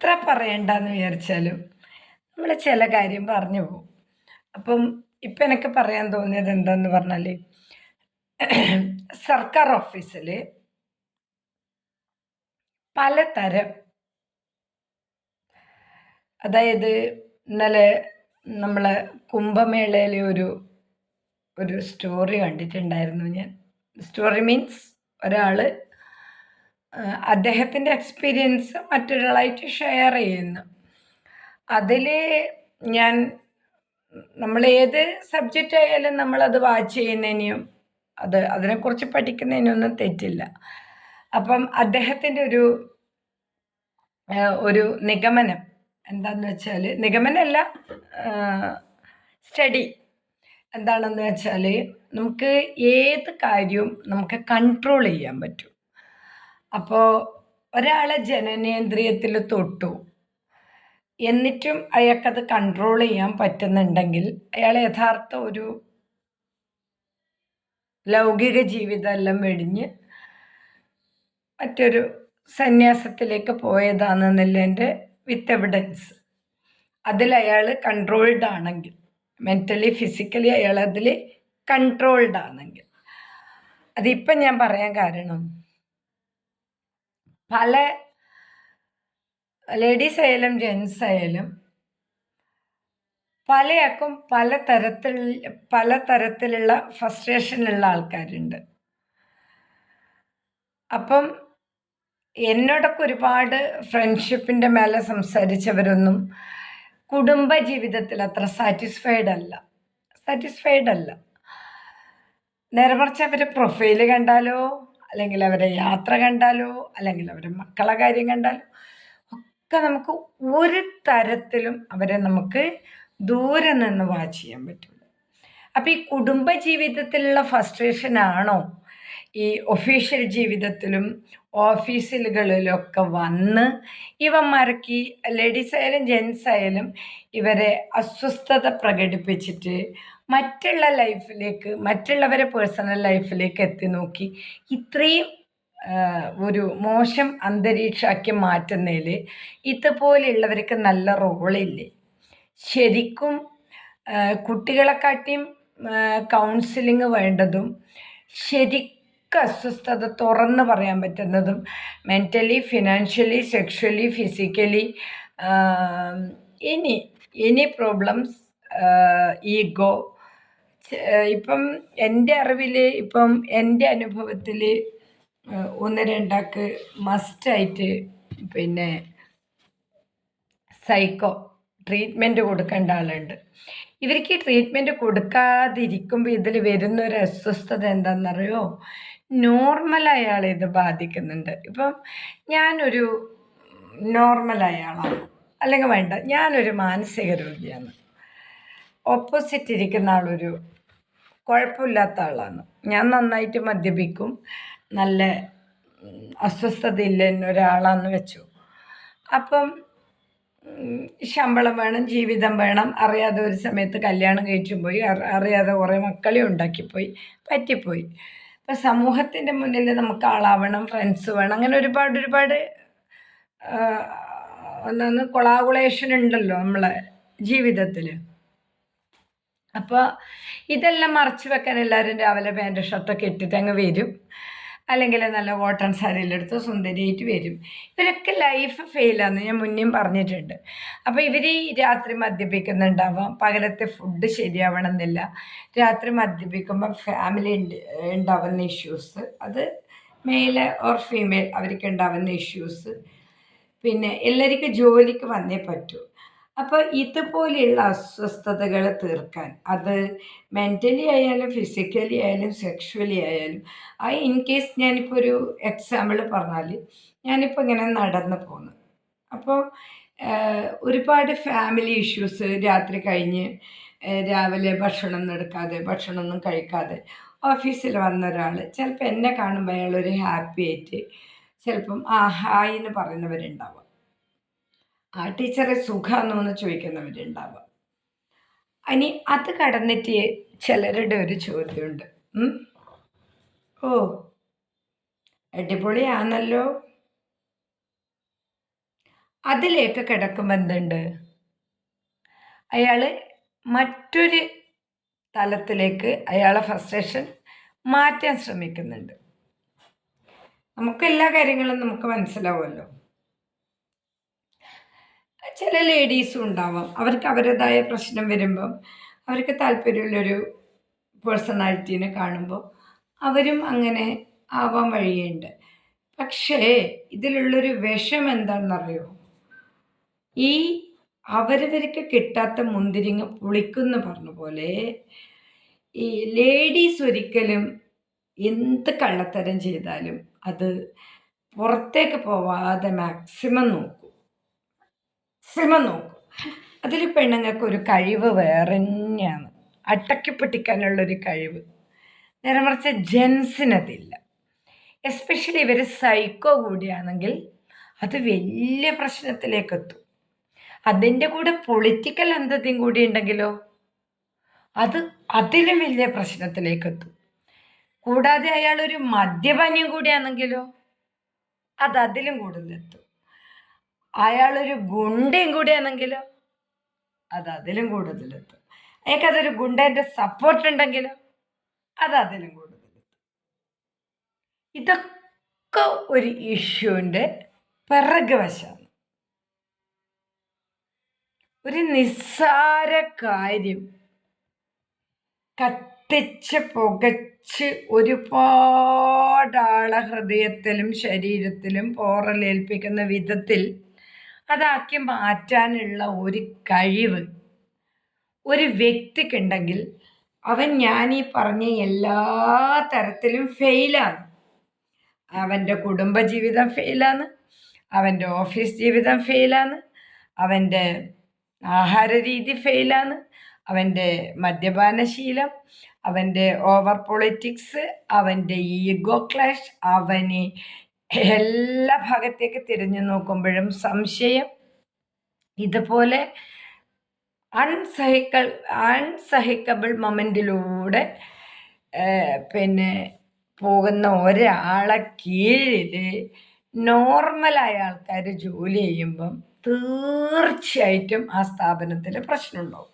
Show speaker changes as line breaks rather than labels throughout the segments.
എത്ര പറയണ്ടെന്ന് വിചാരിച്ചാലും നമ്മൾ ചില കാര്യം പറഞ്ഞു പോകും. അപ്പം ഇപ്പം എനിക്ക് പറയാൻ തോന്നിയത് എന്താന്ന് പറഞ്ഞാൽ സർക്കാർ ഓഫീസിൽ പലതരം അതായത് ഇന്നലെ നമ്മളെ കുംഭമേളയിലെ ഒരു ഒരു സ്റ്റോറി കണ്ടിട്ടുണ്ടായിരുന്നു ഞാൻ. സ്റ്റോറി മീൻസ് ഒരാൾ അദ്ദേഹത്തിന്റെ എക്സ്പീരിയൻസ് മറ്റൊരാളായിട്ട് ഷെയർ ചെയ്യുന്നു. അതിൽ ഞാൻ നമ്മൾ ഏത് സബ്ജക്റ്റ് ആയാലും നമ്മളത് വാച്ച് ചെയ്യുന്നതിനും അത് അതിനെക്കുറിച്ച് പഠിക്കുന്നതിനൊന്നും തെറ്റില്ല. അപ്പം അദ്ദേഹത്തിന്റെ ഒരു ഒരു നിഗമനം എന്താന്ന് വെച്ചാൽ നിഗമനമല്ല സ്റ്റഡി എന്താണെന്ന് വെച്ചാൽ നമുക്ക് ഏത് കാര്യവും നമുക്ക് കൺട്രോൾ ചെയ്യാൻ പറ്റും. അപ്പോൾ ഒരാളെ ജനനേന്ദ്രിയത്തിൽ തൊട്ടു. എന്നിട്ടും അയാൾക്കത് കൺട്രോൾ ചെയ്യാൻ പറ്റുന്നുണ്ടെങ്കിൽ അയാൾ യഥാർത്ഥ ഒരു ലൗകിക ജീവിതമെല്ലാം വെടിഞ്ഞ് മറ്റൊരു സന്യാസത്തിലേക്ക് പോയതാണെന്നുള്ളതിന്റെ വിത്ത് എവിഡൻസ് അതിൽ അയാൾ കൺട്രോൾഡ് ആണെങ്കിൽ മെന്റലി ഫിസിക്കലി അയാൾ അതിൽ കൺട്രോൾഡ് ആണെങ്കിൽ. അതിപ്പം ഞാൻ പറയാൻ കാരണം പല ലേഡീസ് ആയാലും ജെൻസ് ആയാലും പലയാൾക്കും പല തരത്തിൽ പല തരത്തിലുള്ള ഫ്രസ്ട്രേഷനുള്ള ആൾക്കാരുണ്ട്. അപ്പം എന്നോടൊക്കെ ഒരുപാട് ഫ്രണ്ട്ഷിപ്പിന്റെ മേലെ സംസാരിച്ചവരൊന്നും കുടുംബ ജീവിതത്തിൽ അത്ര സാറ്റിസ്ഫൈഡ് അല്ല. സാറ്റിസ്ഫൈഡ് അല്ല. നേരെ മറിച്ച് അവരെ പ്രൊഫൈൽ കണ്ടാലോ? അല്ലെങ്കിൽ അവരെ യാത്ര കണ്ടാലോ അല്ലെങ്കിൽ അവരെ മക്കളെ കാര്യം കണ്ടാലോ ഒക്കെ നമുക്ക് ഒരു തരത്തിലും അവരെ നമുക്ക് ദൂരെ നിന്ന് വാച്ച് ചെയ്യാൻ പറ്റില്ല അപ്പോൾ ഈ കുടുംബ ജീവിതത്തിലുള്ള ഫ്രസ്ട്രേഷൻ ആണോ? ഈ ഒഫീഷ്യൽ ജീവിതത്തിലും ഓഫീസുകളിലൊക്കെ വന്ന് ഇവ ഈ ലേഡീസ് ആയാലും ജെൻസ് ആയാലും ഇവരെ അസ്വസ്ഥത പ്രകടിപ്പിച്ചിട്ട് മറ്റുള്ള ലൈഫിലേക്ക് മറ്റുള്ളവരെ പേഴ്സണൽ ലൈഫിലേക്ക് എത്തി നോക്കി ഇത്രയും ഒരു മോശം അന്തരീക്ഷമാക്കി മാറ്റുന്നതിൽ ഇതുപോലെയുള്ളവർക്ക് നല്ല റോളില്ലേ? ശരിക്കും കുട്ടികളെക്കാട്ടിയും കൗൺസിലിംഗ് വേണ്ടതും ശരിക്കും അസ്വസ്ഥത തുറന്ന് പറയാൻ പറ്റുന്നതും മെന്റലി ഫിനാൻഷ്യലി സെക്ഷലി ഫിസിക്കലി ഇനി എനി പ്രോബ്ലംസ് ഈഗോ ഇപ്പം എന്റെ അറിവിൽ ഇപ്പം എന്റെ അനുഭവത്തിൽ ഒന്ന് രണ്ടാൾക്ക് മസ്റ്റായിട്ട് പിന്നെ സൈക്കോ ട്രീറ്റ്മെന്റ് കൊടുക്കേണ്ട ആളുണ്ട്. ഇവർക്ക് ഈ ട്രീറ്റ്മെന്റ് കൊടുക്കാതിരിക്കുമ്പോൾ ഇതിൽ വരുന്ന ഒരു അസ്വസ്ഥത എന്താണെന്നറിയോ നോർമലായ ആളെ ഇത് ബാധിക്കുന്നുണ്ട്. ഇപ്പം ഞാനൊരു നോർമലായ ആളാണ് അല്ലെങ്കിൽ വേണ്ട ഞാനൊരു മാനസിക രോഗിയാണ്. ഓപ്പോസിറ്റ് ഇരിക്കുന്ന ആളൊരു കുഴപ്പമില്ലാത്ത ആളാണ്. ഞാൻ നന്നായിട്ട് മദ്യപിക്കും. നല്ല അസ്വസ്ഥതയില്ല ഒരാളാന്ന് വെച്ചു. അപ്പം ശമ്പളം വേണം ജീവിതം വേണം അറിയാതെ ഒരു സമയത്ത് കല്യാണം കഴിച്ചും പോയി അറിയാതെ കുറേ മക്കളെ ഉണ്ടാക്കിപ്പോയി പറ്റിപ്പോയി. ഇപ്പം സമൂഹത്തിന്റെ മുന്നിൽ നമുക്ക് ആളാവണം ഫ്രണ്ട്സ് വേണം അങ്ങനെ ഒരുപാട് ഒരുപാട് ഒന്നൊന്ന് കൊളാകുളേഷൻ ഉണ്ടല്ലോ നമ്മളെ ജീവിതത്തിൽ അപ്പോൾ ഇതെല്ലാം മറച്ചു വെക്കാൻ എല്ലാവരും രാവിലെ പാന്റ് ഷർട്ടൊക്കെ ഇട്ടിട്ട് അങ്ങ് വരും. അല്ലെങ്കിൽ നല്ല കോട്ടൺ സാരിയിലെടുത്ത് സുന്ദരിയായിട്ട് വരും. ഇവരൊക്കെ ലൈഫ് ഫെയിലാന്ന് ഞാൻ മുന്നേയും പറഞ്ഞിട്ടുണ്ട്. അപ്പോൾ ഇവർ രാത്രി മദ്യപിക്കുന്നുണ്ടാവാം. പകലത്തെ ഫുഡ് ശരിയാവണം എന്നില്ല രാത്രി മദ്യപിക്കുമ്പോൾ ഫാമിലി ഉണ്ടാവുന്ന ഇഷ്യൂസ് അത് മെയിൽ ഓർ ഫീമെയിൽ അവർക്ക് ഉണ്ടാവുന്ന ഇഷ്യൂസ് പിന്നെ എല്ലാവർക്കും ജോലിക്ക് വന്നേ പറ്റൂ. അപ്പോൾ ഇതുപോലെയുള്ള അസ്വസ്ഥതകൾ തീർക്കാൻ അത് മെന്റലി ആയാലും ഫിസിക്കലി ആയാലും സെക്ഷുവലി ആയാലും ആ ഇൻ കേസ് ഞാനിപ്പോൾ ഒരു എക്സാമ്പിൾ പറഞ്ഞാൽ ഞാനിപ്പോൾ ഇങ്ങനെ നടന്നു പോന്നു. അപ്പോൾ ഒരുപാട് ഫാമിലി ഇഷ്യൂസ് രാത്രി കഴിഞ്ഞ് രാവിലെ ഭക്ഷണം എടുക്കാതെ ഭക്ഷണമൊന്നും കഴിക്കാതെ ഓഫീസിൽ വന്ന ഒരാൾ ചിലപ്പോൾ എന്നെ കാണുമ്പോൾ അയാളൊരു ഹാപ്പി ആയിട്ട് ചിലപ്പം ആ ഹായ് എന്ന് പറയുന്നവരുണ്ടാവാം. ആ ടീച്ചറെ സുഖമാണോ എന്ന് ചോദിക്കുന്നവരുണ്ടാവാം. ഇനി അത് കടന്നിട്ട് ചിലരുടെ ഒരു ചോദ്യമുണ്ട്. ഓ അടിപൊളിയാണല്ലോ. അതിലേക്ക് കിടക്കുമ്പോൾ എന്തുണ്ട്? അയാൾ മറ്റൊരു തലത്തിലേക്ക് അയാളെ ഫ്രസ്ട്രേഷൻ മാറ്റാൻ ശ്രമിക്കുന്നുണ്ട്. നമുക്ക് എല്ലാ കാര്യങ്ങളും നമുക്ക് മനസ്സിലാവുമല്ലോ. ചില ലേഡീസും ഉണ്ടാവാം. അവർക്ക് അവരുടേതായ പ്രശ്നം വരുമ്പം അവർക്ക് താല്പര്യമുള്ളൊരു പേഴ്സണാലിറ്റീനെ കാണുമ്പോൾ അവരും അങ്ങനെ ആവാൻ വഴിയുണ്ട്. പക്ഷേ ഇതിലുള്ളൊരു വിഷം എന്താണെന്നറിയോ? ഈ അവരവർക്ക് കിട്ടാത്ത മുന്തിരിങ്ങ പുളിക്കുന്ന പറഞ്ഞ പോലെ ഈ ലേഡീസ് ഒരിക്കലും എന്ത് കള്ളത്തരം ചെയ്താലും അത് പുറത്തേക്ക് പോവാതെ മാക്സിമം നോക്കും. മാക്സിമം നോക്കും. അതിൽ പെണ്ണുങ്ങൾക്ക് ഒരു കഴിവ് വേറെ തന്നെയാണ് അട്ടക്കി പൊട്ടിക്കാനുള്ളൊരു കഴിവ്. നേരെ മറിച്ച് ജെൻസിനതില്ല. എസ്പെഷ്യലി ഇവർ സൈക്കോ കൂടിയാണെങ്കിൽ അത് വലിയ പ്രശ്നത്തിലേക്ക് എത്തും അതിന്റെ കൂടെ പൊളിറ്റിക്കൽ എന്തെങ്കിലും കൂടി ഉണ്ടെങ്കിലോ അത് അതിലും വലിയ പ്രശ്നത്തിലേക്ക് എത്തും കൂടാതെ അയാളൊരു മദ്യപാനിയും കൂടിയാണെങ്കിലോ? അത് അതിലും കൂടുതലെത്തും. അയാളൊരു ഗുണ്ടയും കൂടിയാണെങ്കിലോ? അത് അതിലും കൂടുതലെത്തും. അയാൾക്കതൊരു ഗുണ്ടേന്റെ സപ്പോർട്ട് ഉണ്ടെങ്കിലോ അത് അതിലും കൂടുതലെത്തും. ഇതൊക്കെ ഒരു ഇഷ്യൂവിന്റെ പിറക് വശമാണ്. ഒരു നിസ്സാര കാര്യം കത്തിച്ച് പുകച്ച് ഒരുപാടാള ഹൃദയത്തിലും ശരീരത്തിലും പോറലേൽപ്പിക്കുന്ന വിധത്തിൽ അതാക്കി മാറ്റാനുള്ള ഒരു കഴിവ് ഒരു വ്യക്തിക്കുണ്ടെങ്കിൽ അവൻ ഞാൻ ഈ പറഞ്ഞ എല്ലാ തരത്തിലും ഫെയിലാണ് അവന്റെ കുടുംബജീവിതം ഫെയിലാണ് അവന്റെ ഓഫീസ് ജീവിതം ഫെയിലാണ് അവന്റെ ആഹാര രീതി ഫെയിലാണ് അവന്റെ മദ്യപാനശീലം അവന്റെ ഓവർ പൊളിറ്റിക്സ് അവന്റെ ഈഗോ ക്ലാഷ് അവന് എല്ലാ ഭാഗത്തേക്ക് തിരിഞ്ഞു നോക്കുമ്പോഴും സംശയം ഇതുപോലെ അൺസഹിക്ക അൺസഹിക്കബിൾ മൊമെന്റിലൂടെ പിന്നെ പോകുന്ന ഒരാളെ കീഴിൽ നോർമലായ ആൾക്കാർ ജോലി ചെയ്യുമ്പം തീർച്ചയായിട്ടും ആ സ്ഥാപനത്തിൽ പ്രശ്നമുണ്ടാവും.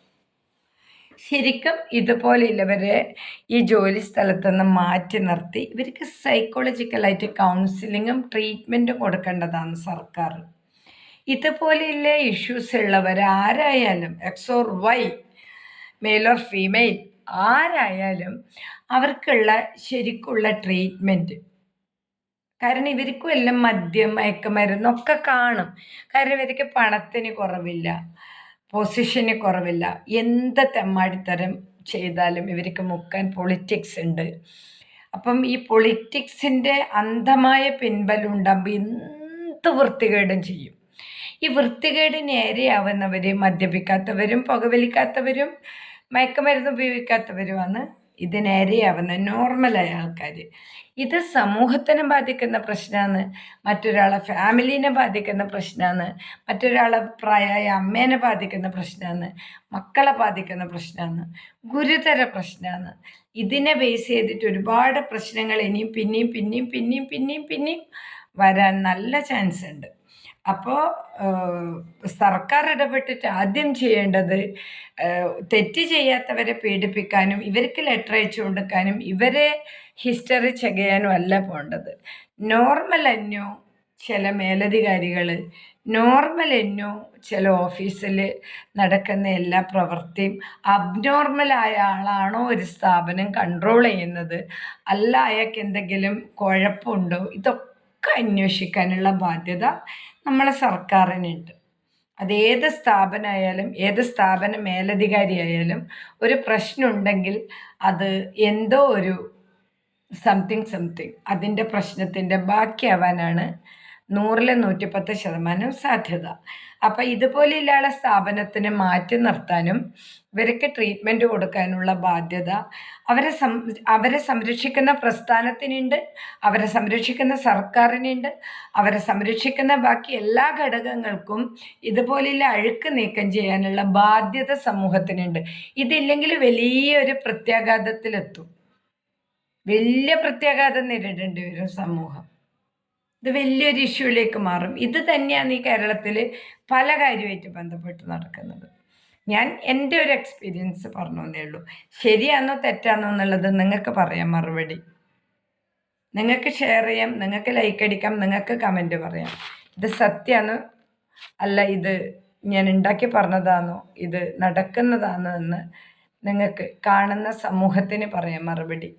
ശരിക്കും ഇതുപോലെയുള്ളവരെ ഈ ജോലി സ്ഥലത്തു നിന്ന് മാറ്റി നിർത്തി. ഇവർക്ക് സൈക്കോളജിക്കലായിട്ട് കൗൺസിലിങ്ങും ട്രീറ്റ്മെന്റും കൊടുക്കേണ്ടതാണ് സർക്കാർ. ഇതുപോലെയുള്ള ഇഷ്യൂസ് ഉള്ളവർ ആരായാലും X or Y male or female ആരായാലും അവർക്കുള്ള ശരിക്കുള്ള ട്രീറ്റ്മെന്റ് കാരണം ഇവർക്കും എല്ലാം മദ്യം മയക്കുമരുന്നൊക്കെ കാണും. കാരണം ഇവർക്ക് പണത്തിന് കുറവില്ല. പൊസിഷന് കുറവില്ല. എന്ത് തെമ്മാടിത്തരം ചെയ്താലും ഇവർക്ക് മുക്കാൻ പൊളിറ്റിക്സ് ഉണ്ട്. അപ്പം ഈ പൊളിറ്റിക്സിന്റെ അന്ധമായ പിൻബലം ഉണ്ടാകുമ്പോൾ എന്ത് വൃത്തികേടും ചെയ്യും? ഈ വൃത്തികേടിന് ഏരെയാവുന്നവർ മദ്യപിക്കാത്തവരും പുകവലിക്കാത്തവരും മയക്കുമരുന്ന് ഉപയോഗിക്കാത്തവരുമാണ് ഇതിനേരെയാവുന്ന നോർമലായ ആൾക്കാർ ഇത് സമൂഹത്തിനെ ബാധിക്കുന്ന പ്രശ്നമാണ് മറ്റൊരാളെ ഫാമിലീനെ ബാധിക്കുന്ന പ്രശ്നമാണ് മറ്റൊരാളെ പ്രായമായ അമ്മേനെ ബാധിക്കുന്ന പ്രശ്നമാണ് മക്കളെ ബാധിക്കുന്ന പ്രശ്നമാണ് ഗുരുതര പ്രശ്നമാണ് ഇതിനെ ബേസ് ചെയ്തിട്ട് ഒരുപാട് പ്രശ്നങ്ങൾ ഇനിയും പിന്നെയും പിന്നെയും പിന്നെയും പിന്നെയും പിന്നെയും വരാൻ നല്ല ചാൻസ് ഉണ്ട്. അപ്പോൾ സർക്കാർ ഇടപെട്ടിട്ട് ആദ്യം ചെയ്യേണ്ടത് തെറ്റ് ചെയ്യാത്തവരെ പീഡിപ്പിക്കാനും ഇവർക്ക് ലെറ്റർ അയച്ചു കൊടുക്കാനും ഇവരെ ഹിസ്റ്ററി ചെക്ക് ചെയ്യാനും അല്ല പോകേണ്ടത് നോർമൽ എന്നോ ചില മേലധികാരികൾ നോർമൽ എന്നോ ചില ഓഫീസിൽ നടക്കുന്ന എല്ലാ പ്രവൃത്തിയും അബ്നോർമലായ ആളാണോ ഒരു സ്ഥാപനം കൺട്രോൾ ചെയ്യുന്നത്? അല്ല അയാൾക്ക് എന്തെങ്കിലും കുഴപ്പമുണ്ടോ? ഇതൊക്കെ അന്വേഷിക്കാനുള്ള ബാധ്യത നമ്മളെ സർക്കാരിനുണ്ട് അതേത് സ്ഥാപനമായാലും ഏത് സ്ഥാപന മേലധികാരിയായാലും ഒരു പ്രശ്നമുണ്ടെങ്കിൽ അത് എന്തോ ഒരു സംതിങ് സംതിങ് അതിന്റെ പ്രശ്നത്തിന്റെ ബാക്കിയാവാനാണ് നൂറിൽ നൂറ്റിപ്പത്ത് ശതമാനം സാധ്യത. അപ്പം ഇതുപോലെയുള്ള സ്ഥാപനത്തിന് മാറ്റി നിർത്താനും ഇവർക്ക് ട്രീറ്റ്മെന്റ് കൊടുക്കാനുള്ള ബാധ്യത അവരെ സം അവരെ സംരക്ഷിക്കുന്ന പ്രസ്ഥാനത്തിനുണ്ട് അവരെ സംരക്ഷിക്കുന്ന സർക്കാരിനുണ്ട് അവരെ സംരക്ഷിക്കുന്ന ബാക്കി എല്ലാ ഘടകങ്ങൾക്കും ഇതുപോലെയുള്ള അഴുക്ക് നീക്കം ചെയ്യാനുള്ള ബാധ്യത സമൂഹത്തിനുണ്ട്. ഇതില്ലെങ്കിൽ വലിയൊരു പ്രത്യാഘാതത്തിലെത്തും. വലിയ പ്രത്യാഘാതം നേരിടേണ്ടി വരും സമൂഹം. ഇത് വലിയൊരു ഇഷ്യൂയിലേക്ക് മാറും. ഇത് തന്നെയാണ് ഈ കേരളത്തിൽ പല കാര്യമായിട്ട് ബന്ധപ്പെട്ട് നടക്കുന്നത്. ഞാൻ എന്റെ ഒരു എക്സ്പീരിയൻസ് പറഞ്ഞു എന്നേ ഉള്ളൂ. ശരിയാണോ തെറ്റാണോ എന്നുള്ളത് നിങ്ങൾക്ക് പറയാം മറുപടി. നിങ്ങൾക്ക് ഷെയർ ചെയ്യാം നിങ്ങൾക്ക് ലൈക്ക് അടിക്കാം നിങ്ങൾക്ക് കമന്റ് പറയാം. ഇത് സത്യമാണ് അല്ല ഇത് ഞാൻ ഉണ്ടാക്കി പറഞ്ഞതാണോ ഇത് നടക്കുന്നതാണോ എന്ന് നിങ്ങൾക്ക് കാണുന്ന സമൂഹത്തിന് പറയാം മറുപടി.